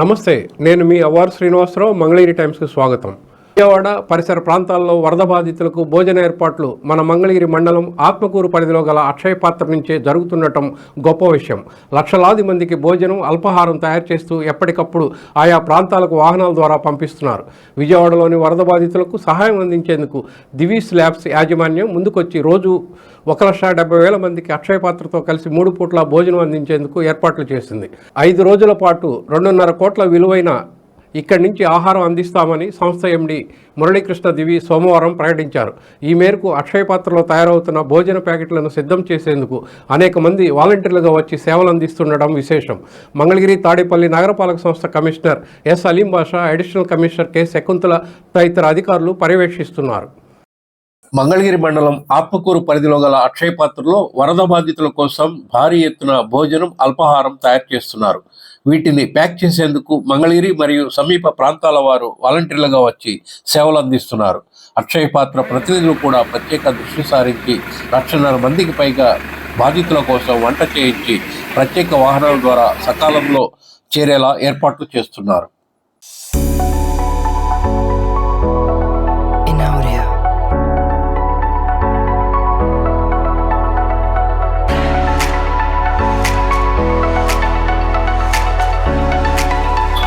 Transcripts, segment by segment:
నమస్తే నేను మీ అవార్ శ్రీనివాసరావు మంగళగిరి టైమ్స్కి స్వాగతం. విజయవాడ పరిసర ప్రాంతాల్లో వరద బాధితులకు భోజన ఏర్పాట్లు మన మంగళగిరి మండలం ఆత్మకూరు పరిధిలో గల అక్షయ పాత్ర నుంచే జరుగుతుండటం గొప్ప విషయం. లక్షలాది మందికి భోజనం అల్పాహారం తయారు చేస్తూ ఎప్పటికప్పుడు ఆయా ప్రాంతాలకు వాహనాల ద్వారా పంపిస్తున్నారు. విజయవాడలోని వరద బాధితులకు సహాయం అందించేందుకు దివీస్ ల్యాబ్స్ యాజమాన్యం ముందుకొచ్చి రోజు ఒక లక్ష డెబ్బై వేల మందికి అక్షయ పాత్రతో కలిసి మూడు పూట్ల భోజనం అందించేందుకు ఏర్పాట్లు చేసింది. ఐదు రోజుల పాటు రెండున్నర కోట్ల విలువైన ఇక్కడి నుంచి ఆహారం అందిస్తామని సంస్థ ఎండి మురళీకృష్ణ దివి సోమవారం ప్రకటించారు. ఈ మేరకు అక్షయ పాత్రలో తయారవుతున్న భోజన ప్యాకెట్లను సిద్ధం చేసేందుకు అనేక మంది వాలంటీర్లుగా వచ్చి సేవలు అందిస్తుండడం విశేషం. మంగళగిరి తాడేపల్లి నగరపాలక సంస్థ commissioner S Aleem Basha additional commissioner K Shakuntala తదితర అధికారులు పర్యవేక్షిస్తున్నారు. మంగళగిరి మండలం ఆత్మకూరు పరిధిలో గల అక్షయ పాత్రలో వరద బాధితుల కోసం భారీ ఎత్తున భోజనం అల్పాహారం తయారు చేస్తున్నారు. వీటిని ప్యాక్ చేసేందుకు మంగళగిరి మరియు సమీప ప్రాంతాల వారు వాలంటీర్లుగా వచ్చి సేవలు అందిస్తున్నారు. అక్షయ పాత్ర ప్రతినిధులు కూడా ప్రత్యేక దృష్టి సారించి లక్షన్నర మందికి పైగా బాధితుల కోసం వంట చేయించి ప్రత్యేక వాహనాల ద్వారా సకాలంలో చేరేలా ఏర్పాట్లు చేస్తున్నారు.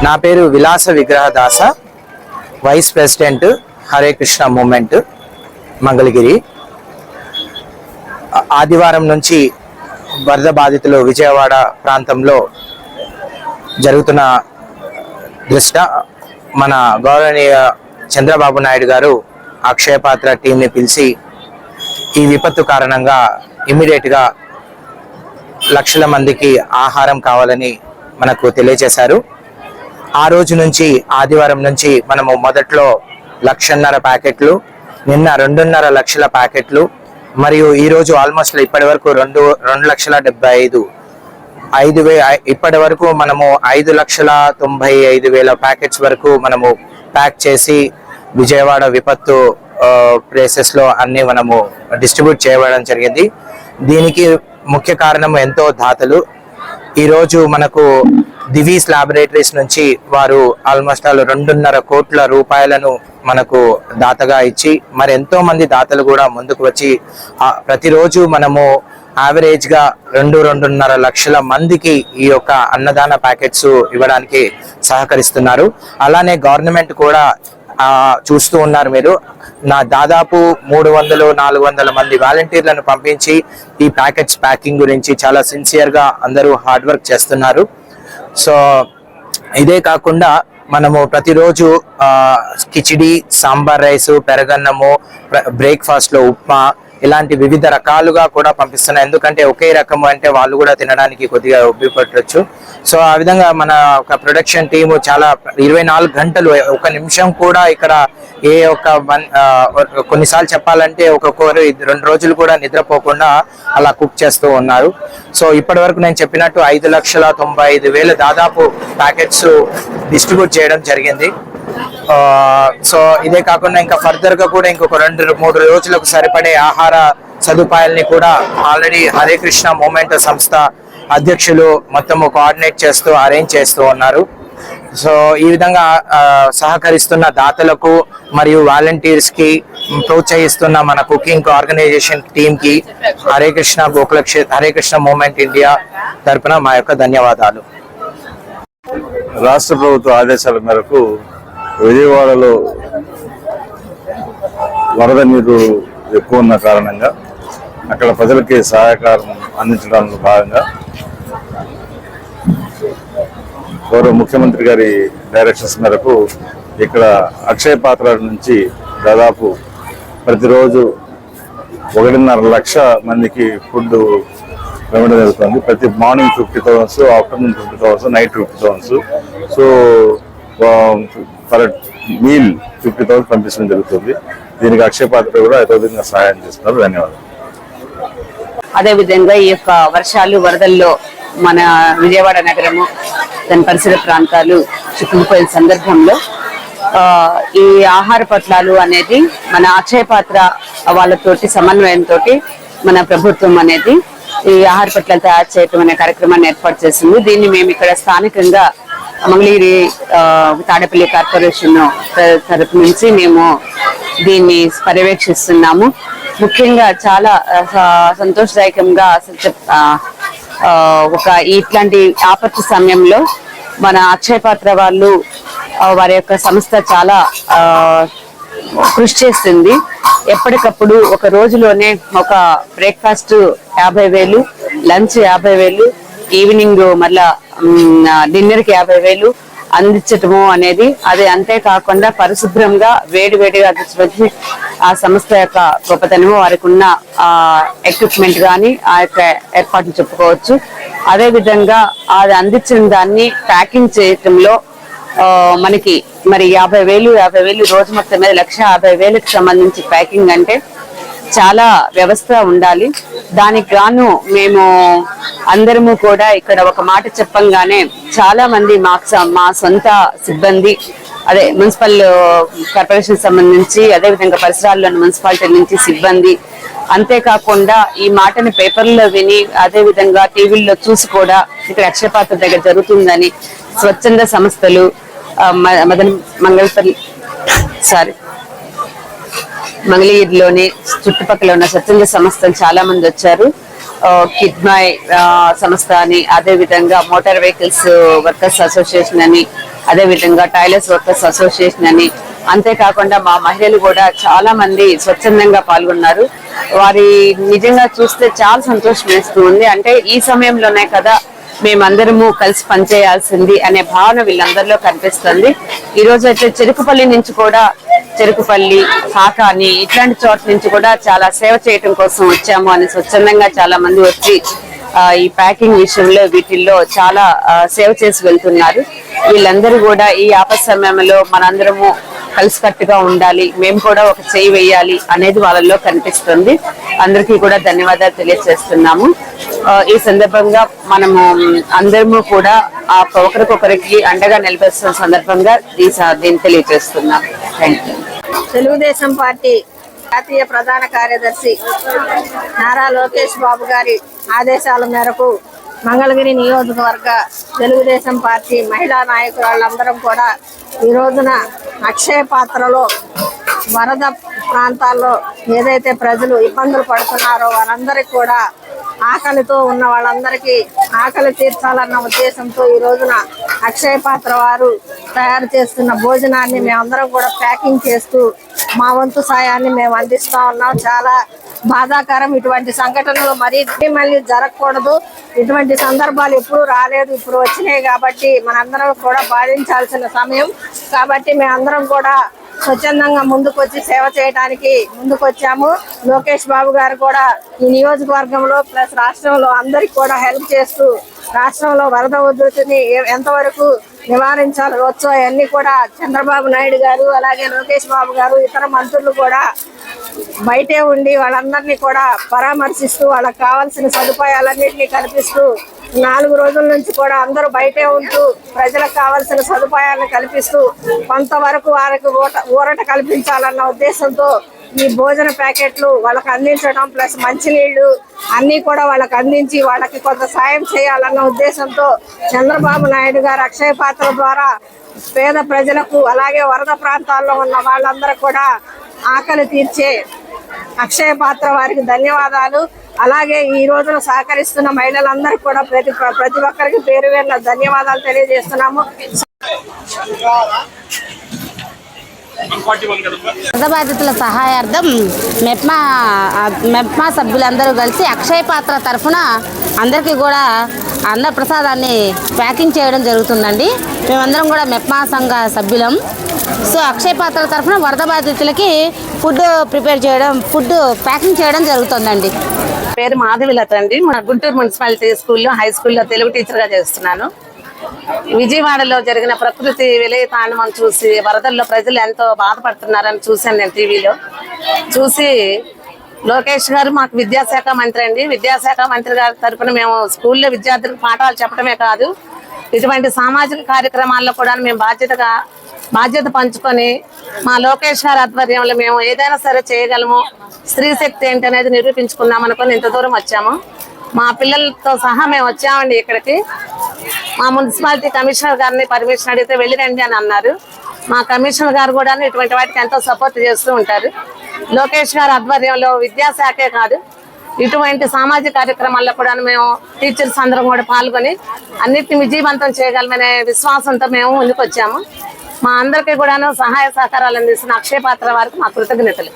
నా పేరు Vilasa Vigrahadasa vice president Hare Krishna movement Mangalagiri. ఆదివారం నుంచి వరద బాధితులు విజయవాడ ప్రాంతంలో జరుగుతున్న దృష్ట మన గౌరవనీయ చంద్రబాబు నాయుడు గారు అక్షయ పాత్ర టీంని పిలిచి ఈ విపత్తు కారణంగా ఇమ్మీడియట్గా లక్షల మందికి ఆహారం కావాలని మనకు తెలియజేశారు. ఆ రోజు నుంచి ఆదివారం నుంచి మనము మొదట్లో లక్షన్నర ప్యాకెట్లు నిన్న రెండున్నర లక్షల ప్యాకెట్లు మరియు ఈరోజు ఆల్మోస్ట్ ఇప్పటి వరకు రెండు రెండు లక్షల డెబ్బై ఐదు. ఐదు వే ఇప్పటి వరకు మనము ఐదు లక్షల తొంభై ఐదు వేల ప్యాకెట్స్ వరకు మనము ప్యాక్ చేసి విజయవాడ విపత్తు ప్లేసెస్లో అన్ని మనము డిస్ట్రిబ్యూట్ చేయడం జరిగింది. దీనికి ముఖ్య కారణం ఎంతో దాతలు. ఈరోజు మనకు దివీస్ లాబొరేటరీస్ నుంచి వారు ఆల్మోస్ట్ ఆల్ రెండున్నర కోట్ల రూపాయలను మనకు దాతగా ఇచ్చి మరి ఎంతో మంది దాతలు కూడా ముందుకు వచ్చి ప్రతిరోజు మనము యావరేజ్గా రెండు రెండున్నర లక్షల మందికి ఈ యొక్క అన్నదాన ప్యాకెట్స్ ఇవ్వడానికి సహకరిస్తున్నారు. అలానే గవర్నమెంట్ కూడా చూస్తూ ఉన్నారు మీరు. నా దాదాపు మూడు వందలు నాలుగు వందల మంది వాలంటీర్లను పంపించి ఈ ప్యాకెట్స్ ప్యాకింగ్ గురించి చాలా సిన్సియర్గా అందరూ హార్డ్ వర్క్ చేస్తున్నారు. సో ఇదే కాకుండా మనము ప్రతిరోజు ఆ, కిచిడి సాంబార్ రైసు పెరగన్నము బ్రేక్ఫాస్ట్లో ఉప్మా ఇలాంటి వివిధ రకాలుగా కూడా పంపిస్తున్నాయి. ఎందుకంటే ఒకే రకము అంటే వాళ్ళు కూడా తినడానికి కొద్దిగా ఉపయోగపడవచ్చు సో ఆ విధంగా మన ఒక ప్రొడక్షన్ టీమ్ చాలా ఇరవై నాలుగు గంటలు ఒక నిమిషం కూడా ఇక్కడ ఏ ఒక వన్- కొన్నిసార్లు చెప్పాలంటే ఒక్కొక్కరు రెండు రోజులు కూడా నిద్రపోకుండా అలా కుక్ చేస్తూ ఉన్నారు. సో ఇప్పటి వరకు నేను చెప్పినట్టు ఐదు లక్షల తొంభై ఐదు వేల దాదాపు ప్యాకెట్స్ డిస్ట్రిబ్యూట్ చేయడం జరిగింది. సో ఇదే కాకుండా ఇంకా ఫర్దర్గా కూడా ఇంకొక రెండు మూడు రోజులకు సరిపడే ఆహార సదుపాయాల్ని కూడా ఆల్రెడీ హరే కృష్ణ మూమెంట్ సంస్థ అధ్యక్షులు మొత్తము కోఆర్డినేట్ చేస్తూ అరేంజ్ చేస్తూ ఉన్నారు. సో ఈ విధంగా సహకరిస్తున్న దాతలకు మరియు వాలంటీర్స్కి ప్రోత్సహిస్తున్న మన కుకింగ్ ఆర్గనైజేషన్ టీమ్కి హరే కృష్ణ గోకుల హరే కృష్ణ మూమెంట్ ఇండియా తరపున మా యొక్క ధన్యవాదాలు. రాష్ట్ర ప్రభుత్వ ఆదేశాల మేరకు విజయవాడలో వరద నీరు ఎక్కువ ఉన్న కారణంగా అక్కడ ప్రజలకి సహాయకారం అందించడంలో భాగంగా గౌరవ ముఖ్యమంత్రి గారి డైరెక్షన్స్ మేరకు ఇక్కడ అక్షయ పాత్ర నుంచి దాదాపు ప్రతిరోజు ఒకటిన్నర లక్ష మందికి ఫుడ్ ఇవ్వడం జరుగుతుంది. ప్రతి morning fifty thousands afternoon fifty thousands night fifty thousands. So for meal fifty thousand పంపించడం జరుగుతుంది. దీనికి అక్షయ పాత్ర కూడా యథోవిధంగా సహాయం చేస్తున్నారు. ధన్యవాదాలు. అదే విధంగా ఈ యొక్క వర్షాలు వరదల్లో మన విజయవాడ నగరము దాని పరిసర ప్రాంతాలు చిక్కుకుపోయిన సందర్భంలో ఈ ఆహార పట్లాలు అనేది మన అక్షయ పాత్ర వాళ్ళతోటి సమన్వయంతో మన ప్రభుత్వం అనేది ఈ ఆహార పట్లాలు తయారు చేయటం అనే కార్యక్రమాన్ని ఏర్పాటు చేసింది. దీన్ని మేము ఇక్కడ స్థానికంగా మంగళగిరి తాడేపల్లి కార్పొరేషన్ తరపు నుంచి మేము దీన్ని పర్యవేక్షిస్తున్నాము. ముఖ్యంగా చాలా సంతోషదాయకంగా ఒక ఇట్లాంటి ఆపత్తి సమయంలో మన అక్షయ పాత్ర వాళ్ళు వారి యొక్క సంస్థ చాలా కృషి చేస్తుంది. ఎప్పటికప్పుడు ఒక రోజులోనే ఒక బ్రేక్ఫాస్ట్ యాభై వేలు లంచ్ యాభై వేలు ఈవినింగ్ మళ్ళా డిన్నర్కి యాభై వేలు అందించటము అనేది అది అంతేకాకుండా పరిశుభ్రంగా వేడి వేడిగా అందించవచ్చు ఆ సంస్థ యొక్క గొప్పతనము వారికి ఉన్న ఆ ఎక్విప్మెంట్ కానీ ఆ యొక్క ఏర్పాట్లు చెప్పుకోవచ్చు. అదే విధంగా అది అందించిన దాన్ని ప్యాకింగ్ చేయటంలో మనకి మరి యాభై వేలు యాభై వేలు రోజు మొత్తం మీద లక్ష యాభై వేలకు సంబంధించి ప్యాకింగ్ అంటే చాలా వ్యవస్థ ఉండాలి. దానికి గాను మేము అందరము కూడా ఇక్కడ ఒక మాట చెప్పంగానే చాలా మంది మా స- మా సొంత సిబ్బంది అదే మున్సిపల్ కార్పొరేషన్ సంబంధించి అదే విధంగా పరిసరాల్లోని మున్సిపాలిటీ నుంచి సిబ్బంది అంతేకాకుండా ఈ మాటని పేపర్లో విని అదేవిధంగా టీవీల్లో చూసి కూడా ఇక్కడ అక్షయపాత్ర దగ్గర జరుగుతుందని స్వచ్ఛంద సంస్థలు మ- మదన్ మంగళపల్లి సారీ మంగళగిరిలోని చుట్టుపక్కల ఉన్న స్వచ్ఛంద సంస్థలు చాలా మంది వచ్చారు. కిడ్మాయ్ సంస్థ అని అదే విధంగా మోటార్ వెహికల్స్ వర్కర్స్ అసోసియేషన్ అని అదే విధంగా టైలర్స్ వర్కర్స్ అసోసియేషన్ అని. అంతేకాకుండా మా మహిళలు కూడా చాలా మంది స్వచ్ఛందంగా పాల్గొన్నారు. వారి నిజంగా చూస్తే చాలా సంతోషం వేస్తూ ఉంది. అంటే ఈ సమయంలోనే కదా మేమందరము కలిసి పనిచేయాల్సింది అనే భావన వీళ్ళందరిలో కనిపిస్తుంది. ఈ రోజు అయితే చెరుకుపల్లి నుంచి కూడా చెరుకుపల్లి కాకాని ఇట్లాంటి చోట్ల నుంచి కూడా చాలా సేవ చేయటం కోసం వచ్చాము అని స్వచ్ఛందంగా చాలా మంది వచ్చి ఈ ప్యాకింగ్ విషయంలో వీటిల్లో చాలా సేవ చేసి వెళ్తున్నారు. వీళ్ళందరూ కూడా ఈ ఆపత్ సమయంలో మనందరము కలిసికట్టుగా ఉండాలి. మేము కూడా ఒక చేయి వేయాలి అనేది వాళ్ళల్లో కనిపిస్తుంది. అందరికీ కూడా ధన్యవాదాలు తెలియజేస్తున్నాము. ఈ సందర్భంగా మనము అందరము కూడా ఆ ఒకరికొకరికి అండగా నిలబెస్తున్న సందర్భంగా ఈ దీన్ని తెలియజేస్తున్నాం. థ్యాంక్ యూ తెలుగుదేశం పార్టీ జాతీయ ప్రధాన కార్యదర్శి నారా లోకేష్ బాబు గారి ఆదేశాల మేరకు మంగళగిరి నియోజకవర్గ తెలుగుదేశం పార్టీ మహిళా నాయకురాళ్ళందరం కూడా ఈ రోజున అక్షయ పాత్రలో వరద ప్రాంతాల్లో ఏదైతే ప్రజలు ఇబ్బందులు పడుతున్నారో వారందరికీ కూడా ఆకలితో ఉన్న వాళ్ళందరికీ ఆకలి తీర్చాలన్న ఉద్దేశంతో ఈ రోజున అక్షయ పాత్ర వారు తయారు చేస్తున్న భోజనాన్ని మేమందరం కూడా ప్యాకింగ్ చేస్తూ మా వంతు సాయాన్ని మేము అందిస్తూ ఉన్నాం. చాలా బాధాకరం. ఇటువంటి సంఘటనలు మరీ మళ్ళీ జరగకూడదు. ఇటువంటి సందర్భాలు ఎప్పుడు రాలేదు ఇప్పుడు వచ్చినాయి కాబట్టి మనందరం కూడా బాధించాల్సిన సమయం. కాబట్టి మేమందరం కూడా స్వచ్ఛందంగా ముందుకు వచ్చి సేవ చేయడానికి ముందుకు వచ్చాము లోకేష్ బాబు గారు కూడా ఈ నియోజకవర్గంలో ప్లస్ రాష్ట్రంలో అందరికి కూడా హెల్ప్ చేస్తూ రాష్ట్రంలో వరద ఉధృతిని ఎంతవరకు నివారించాలి వచ్చో అవన్నీ కూడా చంద్రబాబు నాయుడు గారు అలాగే లోకేష్ బాబు గారు ఇతర మంత్రులు కూడా బయటే ఉండి వాళ్ళందరినీ కూడా పరామర్శిస్తూ వాళ్ళకి కావాల్సిన సదుపాయాలన్నింటినీ కల్పిస్తూ నాలుగు రోజుల నుంచి కూడా అందరూ బయటే ఉంటూ ప్రజలకు కావాల్సిన సదుపాయాలను కల్పిస్తూ కొంతవరకు వారికి ఊట ఊరట కల్పించాలన్న ఉద్దేశంతో ఈ భోజన ప్యాకెట్లు వాళ్ళకి అందించడం ప్లస్ మంచినీళ్ళు అన్నీ కూడా వాళ్ళకి అందించి వాళ్ళకి కొంత సాయం చేయాలన్న ఉద్దేశంతో చంద్రబాబు నాయుడు గారు అక్షయ పాత్ర ద్వారా పేద ప్రజలకు అలాగే వరద ప్రాంతాల్లో ఉన్న వాళ్ళందరూ కూడా ఆకలి తీర్చే అక్షయ పాత్ర వారికి ధన్యవాదాలు. అలాగే ఈ రోజున సహకరిస్తున్న మహిళలందరికీ కూడా ప్రతి ప్రతి ఒక్కరికి పేరు పేరున ధన్యవాదాలు తెలియజేస్తున్నాము. వరద బాధితుల సహాయార్థం మెప్మా మెప్మా సభ్యులందరూ కలిసి అక్షయ పాత్ర తరఫున అందరికీ కూడా అన్నప్రసాదాన్ని ప్యాకింగ్ చేయడం జరుగుతుందండి. మేమందరం కూడా మెప్మా సంఘ సభ్యులం. సో అక్షయ పాత్రల తరఫున వరద బాధితులకి ఫుడ్ ప్రిపేర్ చేయడం ఫుడ్ ప్యాకింగ్ చేయడం జరుగుతుందండి. పేరు మాధవిలత అండి. మన గుంటూరు మున్సిపాలిటీ స్కూల్లో హై స్కూల్లో తెలుగు టీచర్గా చేస్తున్నాను. విజయవాడలో జరిగిన ప్రకృతి విలయ తాండవం చూసి వరదల్లో ప్రజలు ఎంతో బాధపడుతున్నారని చూశాను నేను టీవీలో. చూసి లోకేష్ గారు మాకు విద్యాశాఖ మంత్రి అండి. విద్యాశాఖ మంత్రి గారి తరఫున మేము స్కూల్లో విద్యార్థులకు పాఠాలు చెప్పడమే కాదు ఇటువంటి సామాజిక కార్యక్రమాల్లో కూడా మేము బాధ్యతగా బాధ్యత పంచుకొని మా లోకేష్ గారి ఆధ్వర్యంలో మేము ఏదైనా సరే చేయగలము స్త్రీ శక్తి ఏంటి అనేది నిరూపించుకుందాం అనుకుని ఇంత దూరం వచ్చాము. మా పిల్లలతో సహా మేము వచ్చామండి ఇక్కడికి. మా మున్సిపాలిటీ కమిషనర్ గారిని పర్మిషన్ అడిగితే వెళ్ళిరండి అని అన్నారు. మా కమిషనర్ గారు కూడా ఇటువంటి వాటికి ఎంతో సపోర్ట్ చేస్తూ ఉంటారు. లోకేష్ గారి ఆధ్వర్యంలో విద్యాశాఖే కాదు ఇటువంటి సామాజిక కార్యక్రమాల్లో కూడా మేము టీచర్స్ అందరం కూడా పాల్గొని అన్నిటిని విజయవంతం చేయగలమనే విశ్వాసంతో మేము ముందుకు వచ్చాము మా అందరికీ కూడాను సహాయ సహకారాలు అందిస్తున్న అక్షయపాత్ర వారికి మా కృతజ్ఞతలు.